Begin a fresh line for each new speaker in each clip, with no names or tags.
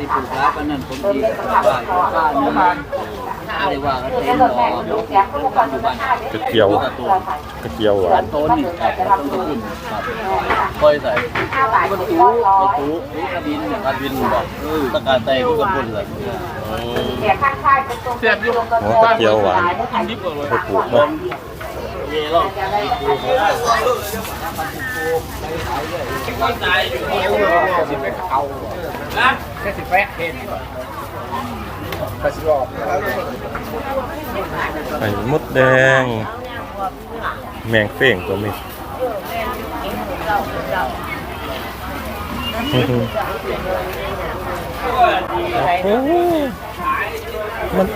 ที่ปลูกร้ายปานนั้นผมดีกับบ้านบ้านนี่ไม่ได้ว่ากันเองหรอกอยู่บ้าน
กระเจียว
กระตูน
กระเจียวหวา
ร้านต้นนี่ครับต้องกระตุ้นครับค่อยใส่ประตูประตูกระบินกระบินบอกตะการไตก็กระปุนเลย
เสียบอยู่
กระเจียวหวาน
ดิบเล ย
ไปปลูกเนาะ
เย่แล้ว
แค่สิบแปดเห็นไปสิรอบ
ไข่มดแดง แมงเฟ้งก็มีโอ้มัน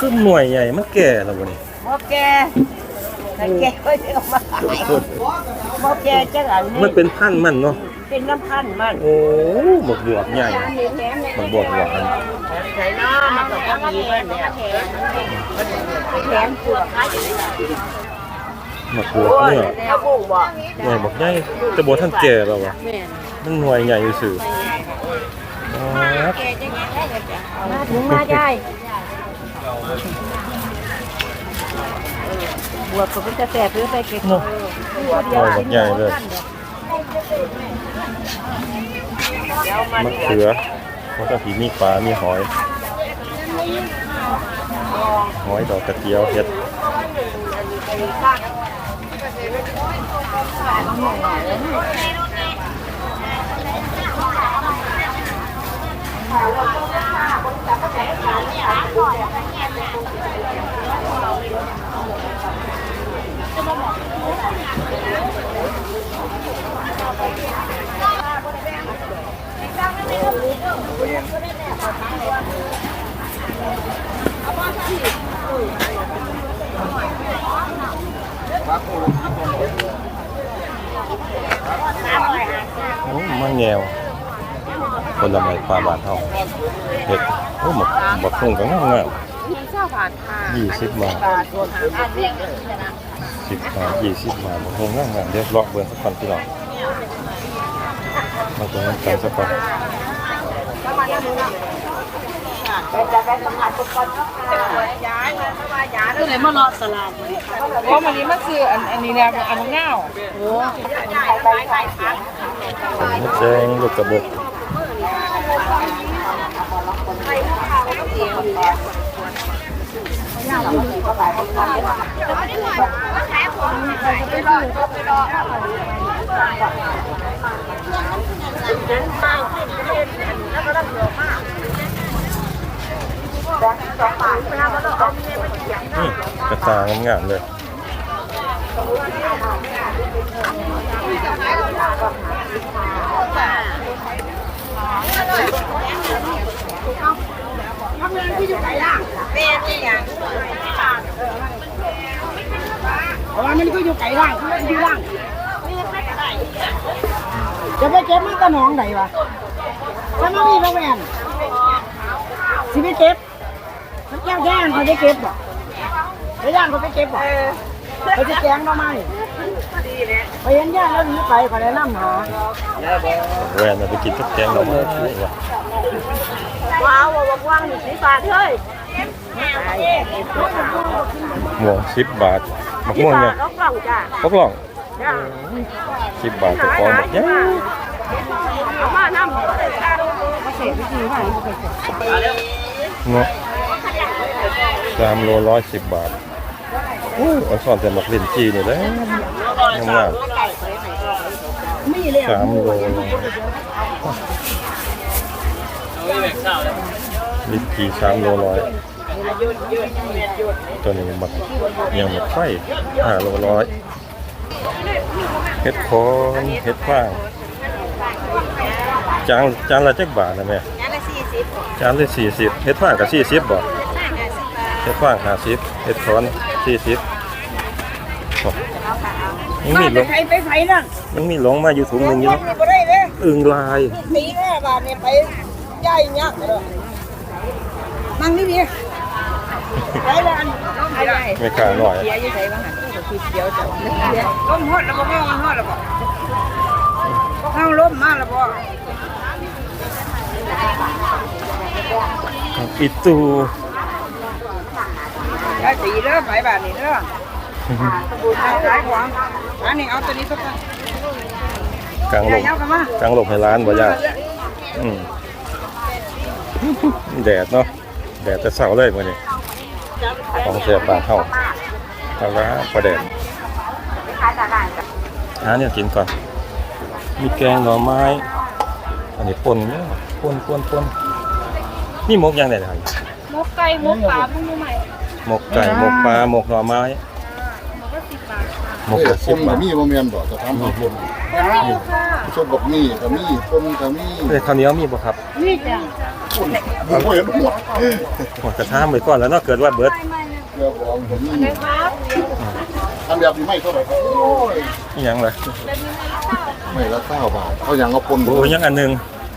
ก็หน่วยใหญ่ มันแก่แล้ววะนี่
บ่แก แต่แกก็จะเอามาขาย
โคตร
บ่แกจังอันนี้
มันเป็นพันธุ์มันเนาะ
เป็นน้ำพันธุ์มัน
โอ้บวกบวกใหญ่มันบวกบวกกัน
ใส่น้ำมันก็บ่มีมันเนี่ยแถมเปลือกให้
มาบวกเนื้อ
ข้าวบุ้งบ่
หน่วยบอกใหญ่แต่บ่ท่านแก่แล้ววะ
แม่น
มันหน่วยใหญ่ซื่ออ๋อ
มาถึงมาได้ บวกก็เป็นกระแสเพื่อไปเก็บ
เนาะหน่วยบอกใหญ่เลยมะเขือแล้วก็ผีมีปลา มีหอย หอยดอกกระเจียวเห็ดโอ้มาแงวคนละไม้ ปลาบาทเท่าเห็ดโอ้หมกบักคงก็งามงาม
เจ้าบาทค่ะ
ยี่สิบบาท
บาทตัวหาอันนี้
สิบบาทยี่สิบบาทบักคงงามงามเดี๋ยวเลาะเบิ่งสักคนพี่น้องมาตัวนั้นกันสักคน
ก็เลยมารอตลาด
เพราะวันนี้มันคืออันอันนี้เนี่ยอันเงา
โอ้
มดแดงลูกกระบอ นี่กระตางามเลย
เป็นนี่อย่าง
เพราะว่ามันก็อยู่ไกลล่างมันอยู่ล่างจะไปเก็บมาตะหนองไหนวะถ้าไม่มีพระแวนสิไปเก็บมันแก้วย่งเขาได้เก็บบ่ไปย่างเขาไปเก็บบ่เขาจะแกงมาไหมไปเห็นย่างแล้วหนีไปเขาเลยน้ำหา
แหวนเอาไปกินกับแกงหน่อไม้
ว้าวว่างๆนี่สิบาทเฮ้ย
ม่วงสิบบาทมะม่วงเนี่ย
ก็กล่องจ้ะ
พกล่อง
จ้ะ
สิบบาทตัวฟองแบบนี้
เอามาน้ำ
เนาะสามโลร้อยสิบบาทโอ้เอาซ่อนแต่หมักลิ้นจีนี่เลยงาม
มีเลย
ๆสามโล ลิ้นจีสามโลร้อยตัวนี้หมักยังหมักไฟห้าโลร้อยเห็ดโคนเห็ดฟางจานจานละจักบาทนะแม่
งานละสี่สิบ
จานละสี่สิบเห็ดฟางกับสี่สิบบ่เห็ดฟางห้าสิบเห็ดโคนสี่สิบยังมีหลง
ใครไปไฟนั่น
ยังมีหลงมาอยู่ถุงหนึงอยู่
นี่บ่ได้เลย
อึ่งลาย
ตีแม่บาทเนี่ยไป ย่ายยักษ์เลยนั่งนี่ดิไปเลยอัน
อะไร
ไม่ขาหน่อย
เสียอยู่ใส่บ้างหันก็คือเสียวจ้ะ
ล้มหดแล้วบ่แม่งหดแล้วบ่เข้าล้มมาแล้วบ่
อีตู
ได้สีเด้อไปบาทนี่เด้อบูชาขายของอันนี้เอาตัวนี้สัก
กลางลม
เยากันมาก
ลางลมให้ร้านบ่ยากอืม แดดเนาะแดดจะเสาเลยมื้อนี้ของเสียบบ้านเฮาเอาละพอแดดหาเนี่ยกินก่อน มีแกงหน่อไม้ อันนี้ป่นเนี่ยป่นป่นป่นนี่หมกยังไงครับ
มกไก่มกปลาพวกนี้ใหม่
หมกไก่หมกปลาหมกหน่อไม้
มันก็สิบบาทค่ะ
หมก
เอ้
ละ
ย
สิ
ค
บ
น
บาท
มีบ่แม่นบ่จะทำให้คน
นี่ค่ะ
ผู้ชมบอกมีก็มีคนก็มี
เอ้ยข้าวเหนียวมีบ่ครับ
นี่จ้ะ
คนบ่เห็นหมด
หมดกระทะไปก่อนแล้วเนาะเกิดว่าเบิด
เพื่อของก็มี
ครับ
อันแบบนี้ไม่เท่าไหร่ครับโอ้ย
นี่ยังเลย
ไม่ละ9บาทเขายังเอาปน
โอ้ยยังอันหนึง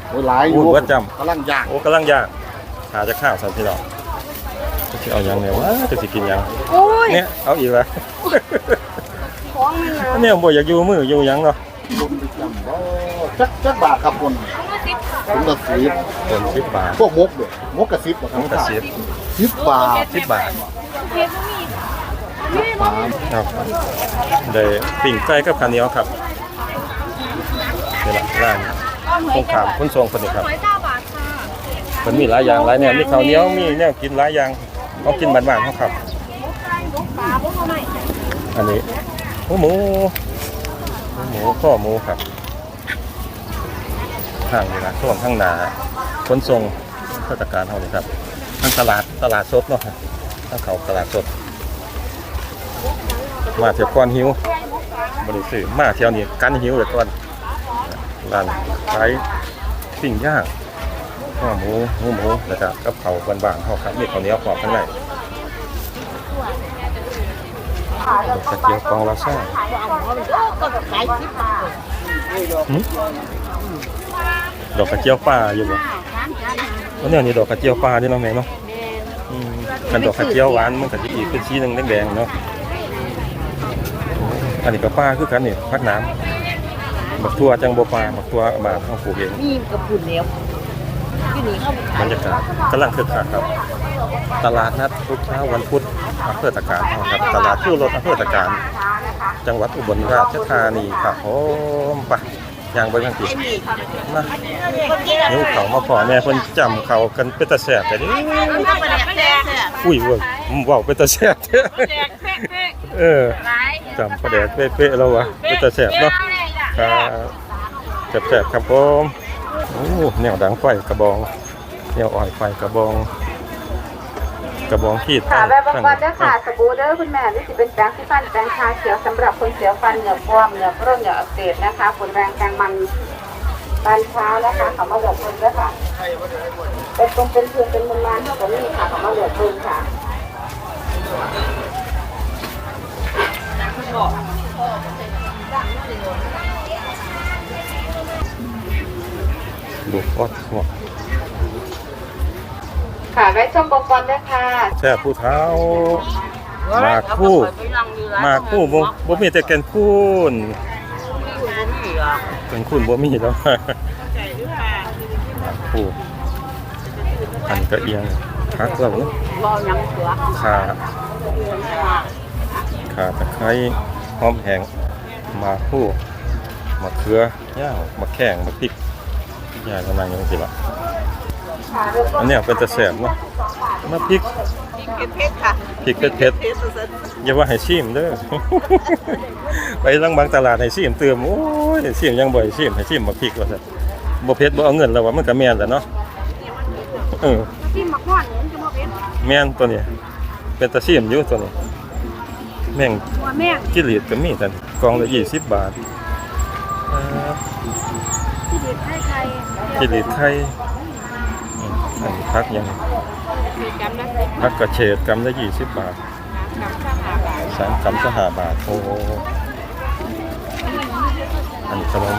โอ้ยหลายอยู่
โอ้ยว่าจำ
กำลังย่าง
โอ้กำลังย่างหาจะข้าวสันพี่น้องจะเอายังเนี่ยวะจะสิกินยัง
โอ้ย
เนี่ยเอาอีกแล้ว
ของมันนะ
เนี่ยบ่อยากอยู่มืออยู่หยังเนาะ
คนไป จำบ่จักจักบาทครับคนผมละสิบ
เป็นสิบบาท
พวกมกเด้อมกกระสิบบ่ครั
ทั้งกระสิบ
สิบบาท
สิบบาท
เผ็ดไม่มี
สาม
ครับได้ปิ่งไก่กับข้าวเหนียวครับนี่ละร้านตรงขามคุณทรงคนนี้ครับ
หอยเก้าบาทค่ะ
มันมีหลายอย่างหลายแนวมีข้าวเหนียวมีแนวกินหลายอย่างต้องกินบ้านๆเขาครับ
มกไก่มกปลาพวกนี้ใหม่
อันนี้หมูหมูหมูข้อหมูครับ ข้างนี้นะช่วงข้างหนาขนส่งเทศกาลเท่านี้ครับทั้งตลาดตลาดสดเนาะครับทั้งเขาตลาดสด มาเที่ยวก่อนหิวบริสุทธิ์มาเที่ยวนี้กันหิวเลยก่อนร้านขายปิ้งย่างข้อหมูหมูหมูแล้วก็กับเขาวบางๆเขาครับมีข้าวเหนียวกรอบข้างในกระเจียวกองลาซ่า
ก็ขายสิบบาท
หึ ดอกกระเจียวป่าอยู่บ่วันนี้นี่ดอกกระเจียวป่าเด้เนาะแม่เนาะอืมกันดอกกระเจียวหวานมันก็สิอีกเป็นสีหนึงแดงๆเนาะอันนี้ก็ป่าคือกันนี่พักน้ำบักทั่วจังบ่ป่าบักทั่วบานเฮาปลูกเอง
นี่กระปุ่นแล้วที่นี่เขา
บรรยากาศกำลังคึกคักครับ ตลาดนัดทุกเช้าวันพุธอำเภอตะการครับ ตลาดผู้รถอำเภอตะการ จังหวัดอุบลราชธานีครับผมไป ย่างไปทางกี่นะนิ้วเขามาพอแม่เพิ่นจำเขากันเป็นตาแสบแต่นี่
ถ้าประเดี๋ยวแซ่บ
อุ้ยเว้ยเว้าเป็นตาแสบ
แจกเป๊ะเป๊ะ
เออ
หลาย
จำประแดกเป๊ะๆแล้ววะเป็นตาแสบเนาะครับแสบๆครับผมโอ้แนวดังไฟกระบองแนวอ่อยไฟกระบอง กระบองขีด
ค่ะแบบบาง
ตั้ง
วันเด้อค่ะสบู่เด้อคุณแม่นี่สิเป็นแปรงที่ฟันแปรงชาเขียวสำหรับคนเสียวฟันเหงือกบวมเหงือกร่นเหงือกอักเสบนะคะผลแรงแกงมันตอนเช้านะคะเขามาเหลือกคนด้วยค่ะเป็นตรงเป็นเพื่อนเป็นมุมร้านเท่ากับนี่ค่ะเขามาเหลือกคนค่ะ
ดูออดหัว
ค่ะไว้ชมบกอนด้วยค่ะ
แช่ผู้เท้ามาคู่มาคู่บ่บ่มีแต่แกนคูนแกนคูนบ่มีแล้วมาคู่อันก็เอียงพักเราเนาะขาขาตะไคร้หอมแห้งมาคู่มะเขือย่างมะแข้งมะพริกย่างกำลังอยังสิละ
ค่ะเริ่มต้น
อันเนี้ยเป็นตะแสบเนาะมาพริก
เผ็ดค่ะ
พริกเผ็ด
เผ็ดสุด
ๆอย่าว่าให้ชิมเด้อไปลังบางตลาดให้ชิมเติมโอ้ยชิมยังบ่ให้ชิมให้ชิมบักพริกว่าซั่นบ่เผ็ดบ่เอาเงินแล้วว่ามันก็แม่นแหละเนาะเออ
ที่มักม่อนนี่มันจะมาเป็น
แม่นตัวนี้เป็นตะชิมอยู่ตัวนี้แม่ง
หัวแม่ง
กิริตก็มีแต่กล่องละ20บาทเอ่อ
ที่เด็ดให้ใคร
กิริตไทย อืมอันนี้พักยัง
จำได้
พักกระเฉดกำละ20บาทสามกำจะห้าบาทโอ้โหอันนี้ขนม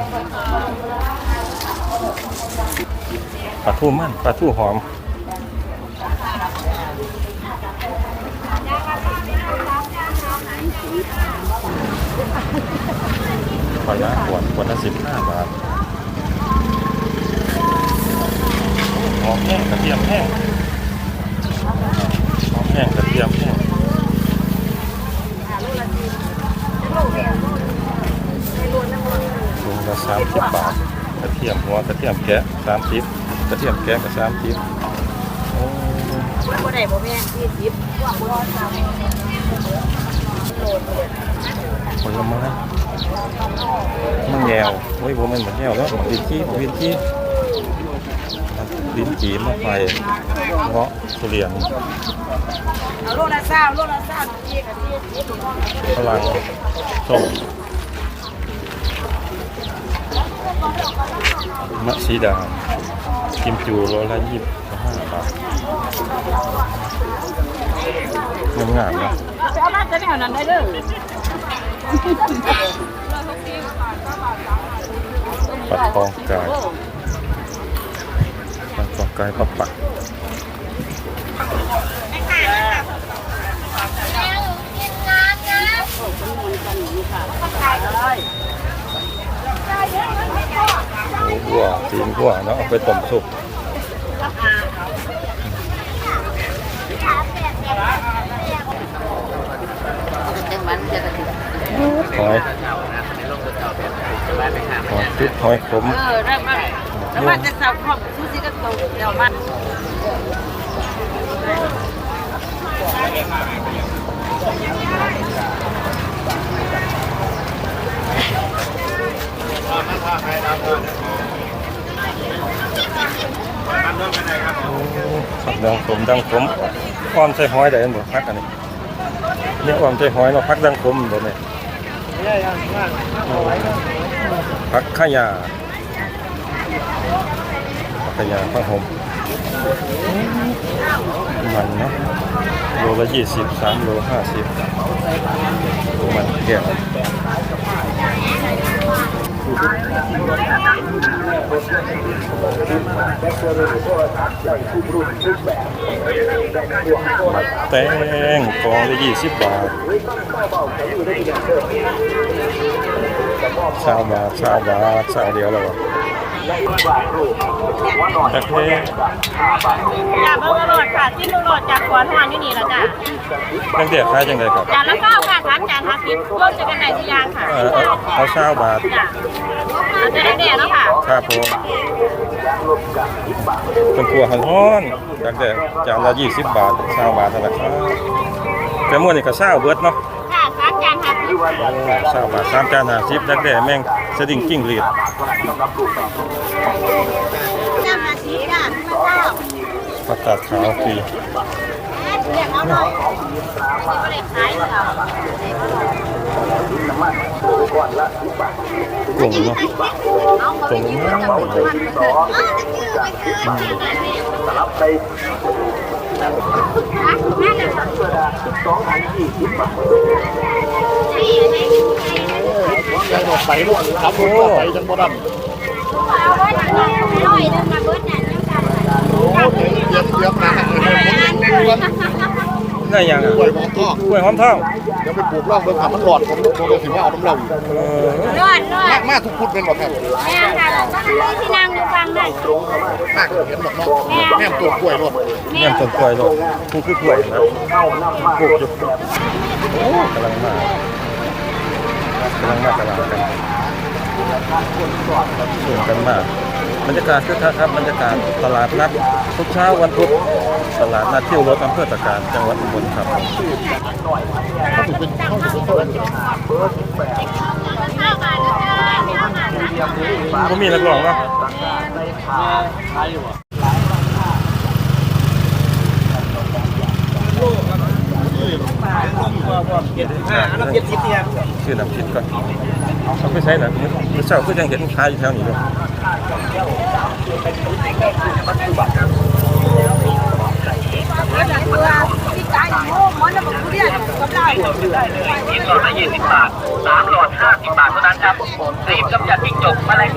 ปลาทูมันปลาทูหอมขอละขวดขวดละสิบห้าบาท หอมแห้งกระเทียมแห้งหอมแห้งกระเทียมแห้งถุงละสามสิบบาทกระเทียมหัวกระเทียมแกะสามสิบกระเทียมแกะกับสามสิบโอ้
บ่ได้บ่แม่ยี่สิบ
ผลไม้มันแยวโอ้ยผมมันเหมือนแยวแล้วลิ้นจี้ลิ้นจี้ ลิ้นจี่มะไฟเงาะทุเรียน
เอาโลละเศร้าโลละเศร้ายี่กับยี่สิบ
ฝรั่งส้มมะสีดากิมจูโลละยี่สิบห้าบาทงามๆนะ
เอามาจะแนวนั้นได้เด้อ
ปัดกองกาย กองกายปับปักหมูบัวตีนบัวเนาะเอาไปต้มสุก
จังมันจะกระติก
หอยหอยชุดหอยขม
เออแล้วมันแล้วมันจะสับครอบซูซี่ก็ ตกเดี๋ยวมัน
ผักดังขมดังขมอ้อมใส่หอยได้บ่พักอันนี้เนี่ยอ้อมใส่หอยเนาะพักดังขมบ่เนี่ยพักขยา พักขยาพักหอมมันเนาะโลละยี่สิบสามโลห้าสิบมันแก้วแตงกองละยี่สิบบาทชาวบาทชาวบาทชาวเดียวแล้ววะ ตะเค
จ้าเบอร์โหลดค่ะจิ้มโหลดจากขวานทางนี่นี่ละจ้ะ
ตั้งแต่ขายจังไดครับ
จานละเก้าค่ะทานจานห้าสิบรวมจะกันไหนทุกอย่างค่ะ
เออเอาเอาชาวบาท
จ้ะเอาจะได้แน่แล้วค่ะ
ครับผมเป็นครัวหันฮ้อนตั้งแต่จานละ20บาทชาวบาทนั่นแหละครับแต่มื้อนี้ก็ชาวเบิดเนาะ
สิบ
ชาวบาทสามจาน50ตั้งแต่แม่งสดิ่งกิ้งหรีด
จานห้าสิบจ้ะที่มันข้าว
ผักกาดขาวฟรี
เรียกเอาหน่อยก็เลยขายค่ะ
กุ้งเนาะ
เอาเขาไปกินกับคนมันอ๋อตะกี้ไปคือนั่นแหละสองพันยี่สิบบาท
ยายบอกใส่ลูกครับผมใส่จังบ่ดำ
เอาไว้ทางนี้ร้อยนึงมาเนี่
ยมเยี่ยมนะผมเล่นเล่นวัน
ได้ยังอะ
กล้วยหอมทอง
กล้วยหอมทอง
เดี๋ยวไปปลูกร่องเบิ่งหามันหลอดผมผมก็สิว่าเอาน้ำเหล้าอีก
เออ
รอดรอ
มา
ด
มาทุกพุดเป็นบ่ครับ
แม่ค่ะที่นั่งอยู่ฟังนั่น
มากเห็นดอกเนาะแม่ตัวกล้วยรถ
แม่ต้นกล้วยโลกผู้คือกล้วยนะปลูกอยู่กำลังมา กำลังมากำลังกันส่งกันมากบรรยากาศคือคักครับบรรยากาศตลาดนัดทุกเช้าวันพุธตลาดนัดเที่ยวรถอำเภอตะการจังหวัดอุบลครับ
เขาถือเป็นเขาถือเป็น
ข้า วบาทนะจ๊ะ
ก็มีนักร้องเนาะ
ขายอยู่อะ
ชื่อน้ำพริกก่อนเอาไปใช้หน่อยเมื่อเช้าก็ยังเห็นขายอยู่แถวนี้ด้วย
ที่ตายโง่มันน่ะบ่เรียนกับได้
หลอดละยี่สิบบาทสามหลอดห้าสิบบาทเท่านั้นครับสีบกำจัดจิ้งจกแมลง